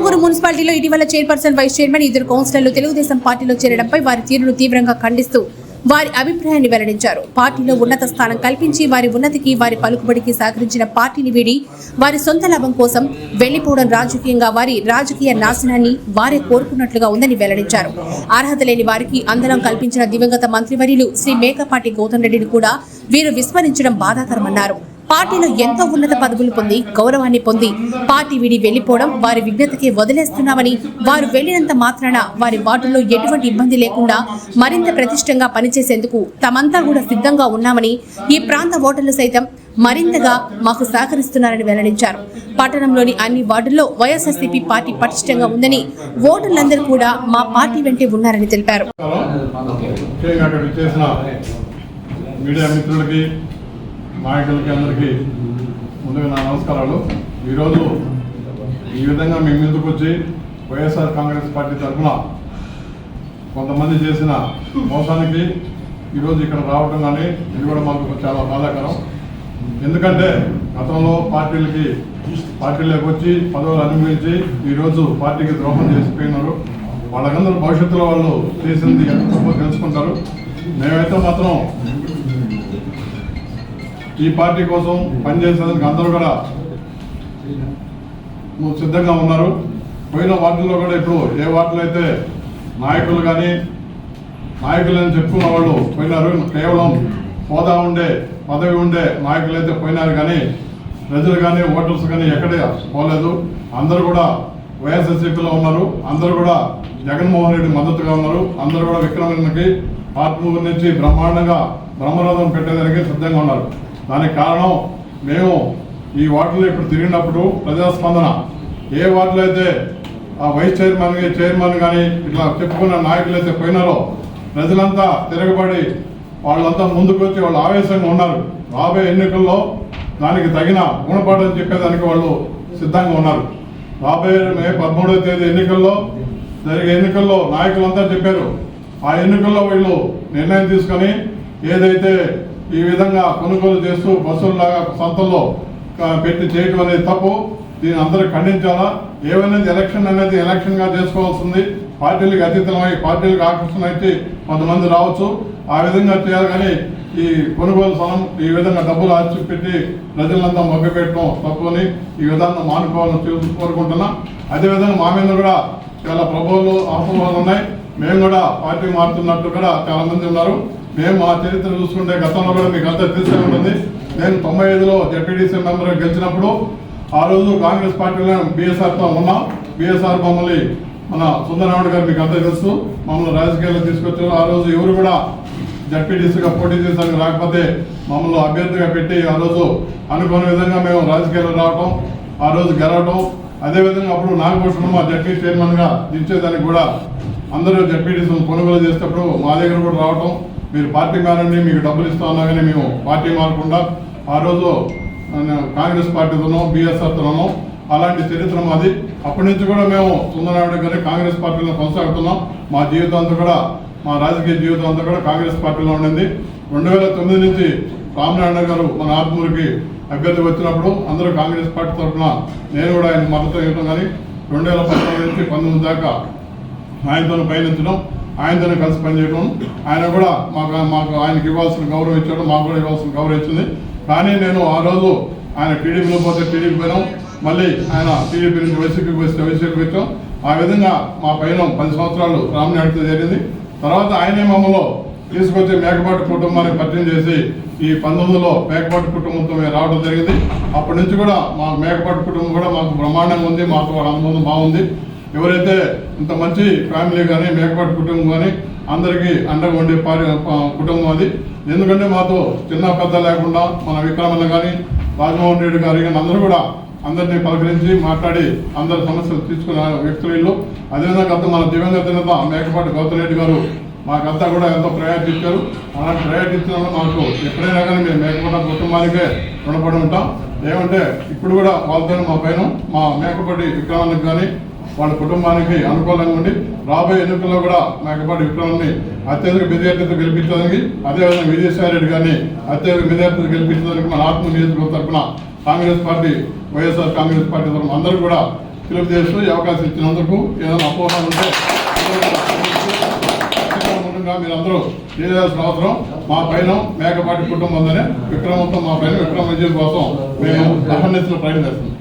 ఆత్మకూరు మున్సిపాలిటీలో ఇటీవల chairperson vice chairman ఇద్దరు కౌన్సిలర్లు తెలుగుదేశం పార్టీలో చేరడంపై వారి తీరును తీవ్రంగా ఖండిస్తూ వారి అభిప్రాయాన్ని వెల్లడించారు. పార్టీలో ఉన్నత స్థానం కల్పించి వారి ఉన్నతికి వారి పలుకుబడికి సహకరించిన పార్టీని వీడి వారి సొంత లాభం కోసం వెళ్ళిపోవడం రాజకీయంగా వారి రాజకీయ నాశనాన్ని వారే కోరుకున్నట్లుగా ఉందని వెల్లడించారు. అర్హత లేని వారికి అందరం కల్పించిన దివంగత మంత్రివర్యులు శ్రీ మేకపాటి గౌతమ్ రెడ్డిని కూడా వీరు విస్మరించడం బాధాకరమన్నారు. పార్టీలో ఎంతో ఉన్నత పదవులు పొంది గౌరవాన్ని పొంది పార్టీ విడి వెళ్ళిపోవడం వారి విఘ్నతకి వదిలేస్తున్నామని వారు వెళ్ళినంత మాత్రాన వారి వార్డుల్లో ఎటువంటి ఇబ్బంది లేకుండా మరింత ప్రతిష్టంగా పనిచేసేందుకు తమంతా కూడా సిద్ధంగా ఉన్నామని ఈ ప్రాంత ఓటర్లు సైతం మరింతగా మాకు సహకరిస్తున్నారని వెల్లడించారు. పట్టణంలోని అన్ని వార్డుల్లో వైఎస్ఆర్సీపీ పార్టీ పటిష్టంగా ఉందని ఓటర్లందరూ కూడా మా పార్టీ వెంటే ఉన్నారని తెలిపారు. మీడియా మిత్రులకి నాయకులకి అందరికీ ముందుగా నా నమస్కారాలు. ఈరోజు ఈ విధంగా మేము ముందుకు వచ్చి వైఎస్ఆర్ కాంగ్రెస్ పార్టీ తరఫున కొంతమంది చేసిన మోసానికి ఈరోజు ఇక్కడ రావడం కానీ ఇది కూడా మాకు చాలా బాధాకరం. ఎందుకంటే గతంలో పార్టీలకి పార్టీలోకి వచ్చి పదవులు అనుభవించి ఈరోజు పార్టీకి ద్రోహం చేసిపోయినారు. వాళ్ళకందరూ భవిష్యత్తులో వాళ్ళు చేసింది ఎంత తప్పో తెలుసుకుంటారు. మేమైతే మాత్రం ఈ పార్టీ కోసం పనిచేసేందుకు అందరూ కూడా సిద్ధంగా ఉన్నారు. పోయిన వార్డుల్లో కూడా ఇప్పుడు ఏ వార్డులో అయితే నాయకులు కానీ నాయకులు అని చెప్పుకున్న వాళ్ళు పోయినారు. కేవలం హోదా ఉండే పదవి ఉండే నాయకులు అయితే పోయినారు కానీ ప్రజలు కానీ ఓటర్స్ కానీ ఎక్కడ పోలేదు. అందరూ కూడా వైఎస్ఎస్సీపీలో ఉన్నారు. అందరూ కూడా జగన్మోహన్ రెడ్డి మద్దతుగా ఉన్నారు. అందరూ కూడా విక్రమకి ఆత్మూరు నుంచి బ్రహ్మాండంగా బ్రహ్మరథం పెట్టేదానికి సిద్ధంగా ఉన్నారు. దానికి కారణం మేము ఈ వార్డులో ఇప్పుడు తిరిగినప్పుడు ప్రజాస్పందన. ఏ వార్డులో అయితే ఆ వైస్ చైర్మన్ చైర్మన్ కానీ ఇట్లా చెప్పుకున్న నాయకులు అయితే పోయినారో ప్రజలంతా తిరగబడి వాళ్ళంతా ముందుకు వచ్చి వాళ్ళు ఆవేశంగా ఉన్నారు. రాబోయే ఎన్నికల్లో దానికి తగిన గుణపాఠం చెప్పేదానికి వాళ్ళు సిద్ధంగా ఉన్నారు. రాబోయే మే పదమూడవ తేదీ ఎన్నికల్లో జరిగే ఎన్నికల్లో నాయకులంతా చెప్పారు. ఆ ఎన్నికల్లో వీళ్ళు నిర్ణయం తీసుకొని ఏదైతే ఈ విధంగా కొనుగోలు చేస్తూ బస్సుల్లాగా సంతల్లో పెట్టి చేయటం అనేది తప్పు. దీన్ని అందరూ ఖండించాలా? ఏమైనా ఎలక్షన్ అనేది ఎలక్షన్గా చేసుకోవాల్సింది. పార్టీలకు అతీతమై పార్టీలకు ఆకర్షణ అయితే కొంతమంది రావచ్చు. ఆ విధంగా చేయాలి కానీ ఈ కొనుగోలు స్థలం ఈ విధంగా డబ్బులు ఆర్చి పెట్టి ప్రజలంతా మభ్యపెట్టడం తప్పుని ఈ విధానం మానుకోవాలని కోరుకుంటున్నా. అదేవిధంగా మా మీద కూడా చాలా ప్రభువులు అపోహలు ఉన్నాయి. మేము కూడా పార్టీ మారుతున్నట్టు కూడా చాలా మంది ఉన్నారు. మేము మా చరిత్ర చూసుకుంటే గతంలో కూడా మీకు అంతా తెలిసే ఉంటుంది. నేను తొంభై ఐదులో జడ్పీడీసీ మెంబర్గా గెలిచినప్పుడు ఆ రోజు కాంగ్రెస్ పార్టీలో బీఎస్ఆర్తో ఉన్నాం. బీఎస్ఆర్ మమ్మల్ని మన సుందరరావుడు గారు మీకు అంతా తెలుసు. మమ్మల్ని రాజకీయాల్లో తీసుకొచ్చారు. ఆ రోజు ఎవరు కూడా జడ్పీటీసీగా పోటీ చేసానికి రాకపోతే మమ్మల్ని అభ్యర్థిగా పెట్టి ఆ రోజు అనుకున్న విధంగా మేము రాజకీయాల్లో రావటం ఆ రోజు గెలవటం. అదేవిధంగా అప్పుడు నాగభూషణం మా జడ్పీ చైర్మన్గా దించేదానికి కూడా అందరూ జడ్పీటీసీ కొనుగోలు చేసేటప్పుడు మా దగ్గర కూడా రావటం. మీరు పార్టీ మారండి మీకు డబ్బులు ఇస్తా ఉన్నా కానీ మేము పార్టీ మారకుండా ఆ రోజు కాంగ్రెస్ పార్టీతోనో బీఎస్ఆర్తోనో అలాంటి చరిత్ర మాది. అప్పటి నుంచి కూడా మేము సుందరనాయుడు గారి కాంగ్రెస్ పార్టీలో కొనసాగుతున్నాం. మా జీవితం అంతా కూడా మా రాజకీయ జీవితం అంతా కూడా కాంగ్రెస్ పార్టీలో ఉండింది. రెండు వేల తొమ్మిది నుంచి రామనారాయణ గారు మన ఆత్మూరికి అభ్యర్థి వచ్చినప్పుడు అందరూ కాంగ్రెస్ పార్టీ తరఫున నేను కూడా ఆయన మద్దతు ఇవ్వడం కానీ రెండు వేల పంతొమ్మిది నుంచి పంతొమ్మిది దాకా ఆయనతో పయనించడం ఆయనతోనే కలిసి పనిచేయడం ఆయన కూడా మాకు మాకు ఆయనకి ఇవ్వాల్సిన గౌరవం ఇచ్చాడు మాకు కూడా ఇవ్వాల్సిన గౌరవం ఇచ్చింది. కానీ నేను ఆ రోజు ఆయన టీడీపీలో పోతే టీడీపీ పోయినాం. మళ్ళీ ఆయన టీడీపీ నుంచి వైసీపీకి వస్తే వైసీపీకి వచ్చాం ఆ విధంగా మా పైన పది సంవత్సరాలు రామనాయుడుతో జరిగింది. తర్వాత ఆయనే మమ్మల్ని తీసుకొచ్చి మేకపాటి కుటుంబాన్ని పరిచయం చేసి ఈ పంతొమ్మిదిలో మేకపాటి కుటుంబంతో మేము రావడం జరిగింది. అప్పటి నుంచి కూడా మా మేకపాటి కుటుంబం కూడా మాకు బ్రహ్మాండంగా ఉంది. మాకు అనుబంధం బాగుంది. ఎవరైతే ఇంత మంచి ఫ్యామిలీ కానీ మేకపాటి కుటుంబం కానీ అందరికీ అండగా ఉండే పారి కుటుంబం అది. ఎందుకంటే మాతో చిన్న పెద్ద లేకుండా మన విక్రమన్న కానీ రాజమోహన్ రెడ్డి గారు కానీ అందరూ కూడా అందరినీ పలకరించి మాట్లాడి అందరి సమస్యలు తీసుకున్న వ్యక్తులు వీళ్ళు. అదేవిధంగా గత మన దివంగత నేత మేకపాటి గౌతమ్ రెడ్డి గారు మాకంతా కూడా ఎంతో ప్రయారిటీ ఇచ్చారు అలాంటి ప్రయారిటీ ఇచ్చినప్పుడు మాకు ఎప్పుడైనా కానీ మేము మేకపాటి కుటుంబానికే రుణపడి ఉంటాం. ఏమంటే ఇప్పుడు కూడా వాళ్ళతో మా పైన మా మేకపాటి విక్రమానికి కానీ వాళ్ళ కుటుంబానికి అనుకూలంగా ఉండి రాబోయే ఎన్నికల్లో కూడా మేకపాటి విక్రమాన్ని అత్యధిక మెజార్టీతో గెలిపించడానికి అదేవిధంగా విజయసాయి రెడ్డి గారిని అత్యధిక మెజార్టీతో గెలిపించడానికి మన ఆత్మ నియోజకవర్గం తరఫున Congress party YSR Congress party తరఫున అందరూ కూడా తెలుగుదేశం ఈ అవకాశం ఇచ్చినందుకు ఏదైనా అపోహలు ఉంటే మీరు మీరందరూ చేయాల్సిన అవసరం మా పైన మేకపాటి కుటుంబంలోనే విక్రమంతో మా పైన విక్రమ విజయం కోసం మేము అహర్నిస్తున్న ప్రయత్నం చేస్తున్నాం.